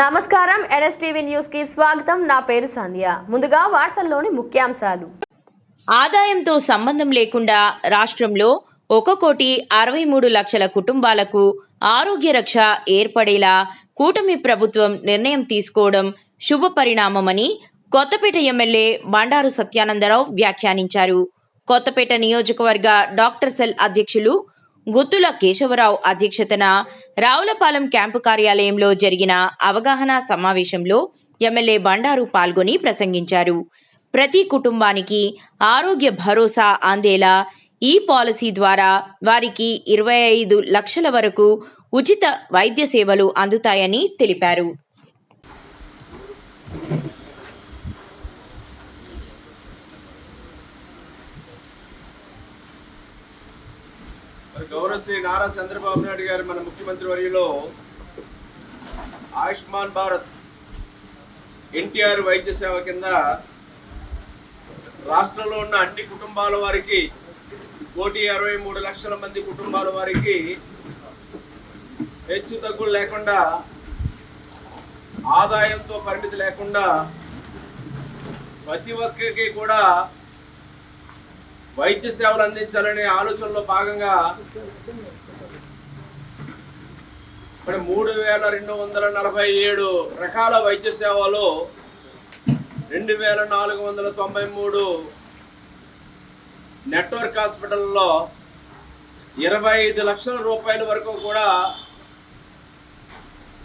నమస్కారం ఎన్ఎస్టీవీ న్యూస్కి స్వాగతం. నా పేరు సంధ్య. ముందుగా వార్తల్లోని ముఖ్యాంశాలు. ఆదాయంతో సంబంధం లేకుండా రాష్ట్రంలో ఒక కోటి అరవై మూడు లక్షల కుటుంబాలకు ఆరోగ్య రక్ష ఏర్పడేలా కూటమి ప్రభుత్వం నిర్ణయం తీసుకోవడం శుభ పరిణామమని కొత్తపేట ఎమ్మెల్యే బండారు సత్యానందరావు వ్యాఖ్యానించారు. కొత్తపేట నియోజకవర్గ డాక్టర్ సెల్ అధ్యక్షులు గుత్తుల కేశవరావు అధ్యక్షతన రావులపాలెం క్యాంపు కార్యాలయంలో జరిగిన అవగాహన సమావేశంలో ఎమ్మెల్యే బండారు పాల్గొని ప్రసంగించారు. ప్రతి కుటుంబానికి ఆరోగ్య భరోసా అందేలా ఈ పాలసీ ద్వారా వారికి ఇరవై ఐదు లక్షల వరకు ఉచిత వైద్య సేవలు అందుతాయని తెలిపారు. శ్రీ నారా చంద్రబాబు నాయుడు గారు మన ముఖ్యమంత్రి వర్యులో ఆయుష్మాన్ భారత్ ఎన్టీఆర్ వైద్య సేవ కింద రాష్ట్రంలో ఉన్న అన్ని కుటుంబాల వారికి కోటి అరవై మూడు లక్షల మంది కుటుంబాల వారికి హెచ్చు తగ్గులు లేకుండా ఆదాయంతో పరిమితి లేకుండా ప్రతి ఒక్కరికి కూడా వైద్య సేవలు అందించాలనే ఆలోచనలో భాగంగా మరి మూడు వేల రెండు వందల నలభై ఏడు రకాల వైద్య సేవలు రెండు వేల నాలుగు వందల తొంభై మూడు నెట్వర్క్ హాస్పిటల్లో ఇరవై ఐదు లక్షల రూపాయల వరకు కూడా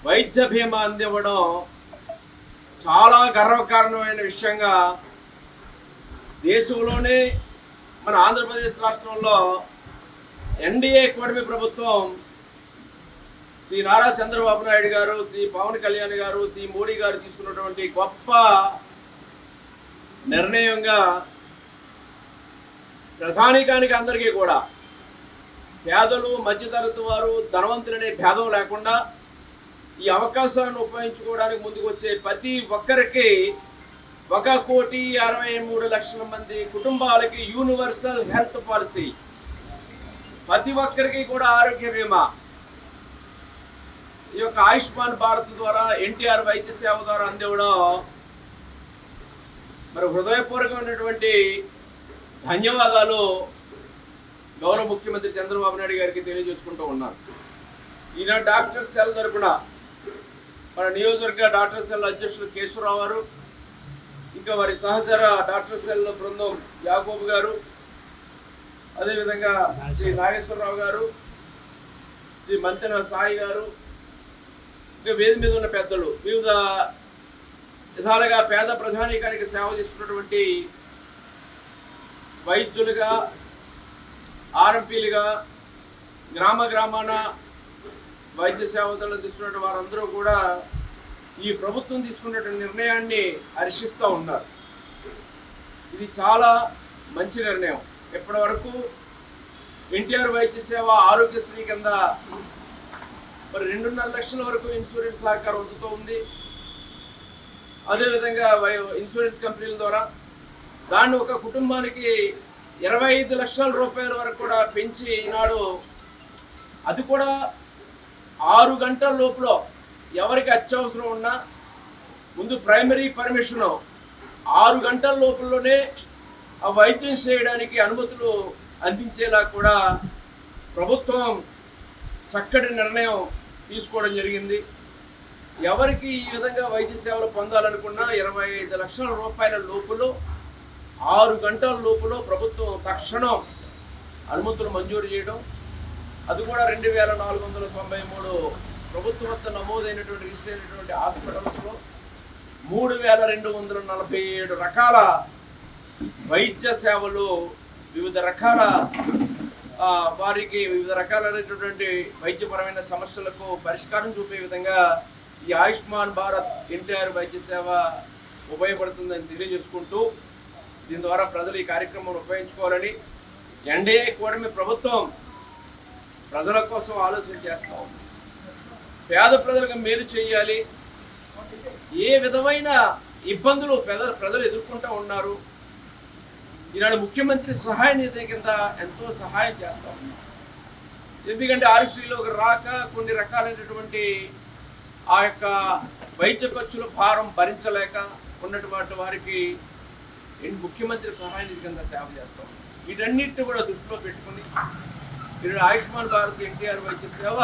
వైద్య బీమా అందివ్వడం చాలా గర్వకారణమైన విషయంగా దేశంలోనే మన ఆంధ్రప్రదేశ్ రాష్ట్రంలో ఎన్డీఏ కూటమి ప్రభుత్వం శ్రీ నారా చంద్రబాబు నాయుడు గారు శ్రీ పవన్ కళ్యాణ్ గారు శ్రీ మోడీ గారు తీసుకున్నటువంటి గొప్ప నిర్ణయంగా ప్రధానికానికి అందరికీ కూడా పేదలు మధ్యతరగతి వారు ధనవంతులనే భేదం లేకుండా ఈ అవకాశాన్ని ఉపయోగించుకోవడానికి ముందుకు వచ్చే ప్రతి ఒక్కరికి ఒక కోటి అరవై మూడు లక్షల మంది కుటుంబాలకి యూనివర్సల్ హెల్త్ పాలసీ ప్రతి ఒక్కరికి కూడా ఆరోగ్య బీమా. ఈ యొక్క ఆయుష్మాన్ భారత్ ద్వారా ఎన్టీఆర్ వైద్య సేవ ద్వారా అందివ్వడం మరి హృదయపూర్వకమైనటువంటి ధన్యవాదాలు గౌరవ ముఖ్యమంత్రి చంద్రబాబు నాయుడు గారికి తెలియజేసుకుంటూ ఉన్నారు ఈయన డాక్టర్ సెల్ తరపున మన నియోజకవర్గ డాక్టర్ సెల్ అధ్యక్షులు కేశవరావు గారు ఇంకా వారి సహచర డాక్టర్ సెల్ బృందం యాగోబు గారు అదేవిధంగా శ్రీ నాగేశ్వరరావు గారు శ్రీ మంతెన సాయి గారు ఇంకా వేది మీద ఉన్న పెద్దలు వివిధ విధాలుగా పేద ప్రజానీకానికి సేవ చేస్తున్నటువంటి వైద్యులుగా ఆర్ఎంపీలుగా గ్రామ గ్రామాన వైద్య సేవలు అందిస్తున్న వారందరూ కూడా ఈ ప్రభుత్వం తీసుకున్నటువంటి నిర్ణయాన్ని హర్షిస్తూ ఉన్నారు. ఇది చాలా మంచి నిర్ణయం. ఇప్పటి వరకు ఎన్టీఆర్ వైద్య సేవ ఆరోగ్యశ్రీ కింద మరి రెండున్నర లక్షల వరకు ఇన్సూరెన్స్ సహకారం అందుతూ ఉంది. అదేవిధంగా ఇన్సూరెన్స్ కంపెనీల ద్వారా దాన్ని ఒక కుటుంబానికి ఇరవై ఐదు లక్షల రూపాయల వరకు కూడా పెంచి ఈనాడు అది కూడా ఆరు గంటల లోపల ఎవరికి అత్యవసరం ఉన్నా ముందు ప్రైమరీ పర్మిషన్ ఆరు గంటల లోపల్లోనే ఆ వైద్యం చేయడానికి అనుమతులు అందించేలా కూడా ప్రభుత్వం చక్కటి నిర్ణయం తీసుకోవడం జరిగింది. ఎవరికి ఈ విధంగా వైద్య సేవలు పొందాలనుకున్నా ఇరవై ఐదు లక్షల రూపాయల లోపులో ఆరు గంటల లోపులో ప్రభుత్వం తక్షణం అనుమతులు మంజూరు చేయడం. అది కూడా రెండు వేల నాలుగు వందల తొంభై మూడు ప్రభుత్వం వద్ద నమోదైనటువంటి రిజిస్టర్ అయినటువంటి హాస్పిటల్స్లో మూడు వేల రెండు వందల నలభై ఏడు రకాల వైద్య సేవలు వివిధ రకాల వారికి వివిధ రకాలైనటువంటి వైద్యపరమైన సమస్యలకు పరిష్కారం చూపే విధంగా ఈ ఆయుష్మాన్ భారత్ ఎన్టీఆర్ వైద్య సేవ ఉపయోగపడుతుందని తెలియజేసుకుంటూ దీని ద్వారా ప్రజలు ఈ కార్యక్రమం ఉపయోగించుకోవాలని ఎన్డీఏ కూటమి ప్రభుత్వం ప్రజల కోసం ఆలోచన చేస్తూ ఉంది. పేద ప్రజలకు మేలు చేయాలి. ఏ విధమైన ఇబ్బందులు పెద ప్రజలు ఎదుర్కొంటూ ఉన్నారు. ఈనాడు ముఖ్యమంత్రి సహాయ నిధి కింద ఎంతో సహాయం చేస్తూ ఉన్నారు. ఎందుకంటే ఆరోగ్యశ్రీలోకి రాక కొన్ని రకాలైనటువంటి ఆ యొక్క వైద్య ఖర్చుల భారం భరించలేక ఉన్నటువంటి వారికి ముఖ్యమంత్రి సహాయ నిధి కింద సేవ చేస్తాం వీటన్నిటిని కూడా దృష్టిలో పెట్టుకుని మీరు ఆయుష్మాన్ భారత్ ఎన్టీఆర్ వైద్య సేవ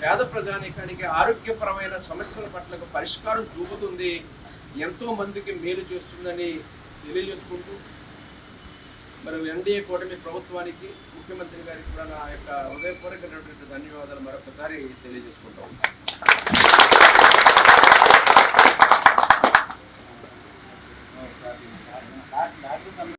పేద ప్రజానీకానికి ఆరోగ్యపరమైన సమస్యల పట్ల పరిష్కారం చూపుతుంది. ఎంతో మందికి మేలు చేస్తుందని తెలియజేసుకుంటూ మరి ఎన్డీఏ కూటమి ప్రభుత్వానికి ముఖ్యమంత్రి గారికి కూడా నా యొక్క హృదయపూర్వకమైనటువంటి ధన్యవాదాలు మరొకసారి తెలియజేసుకుంటాం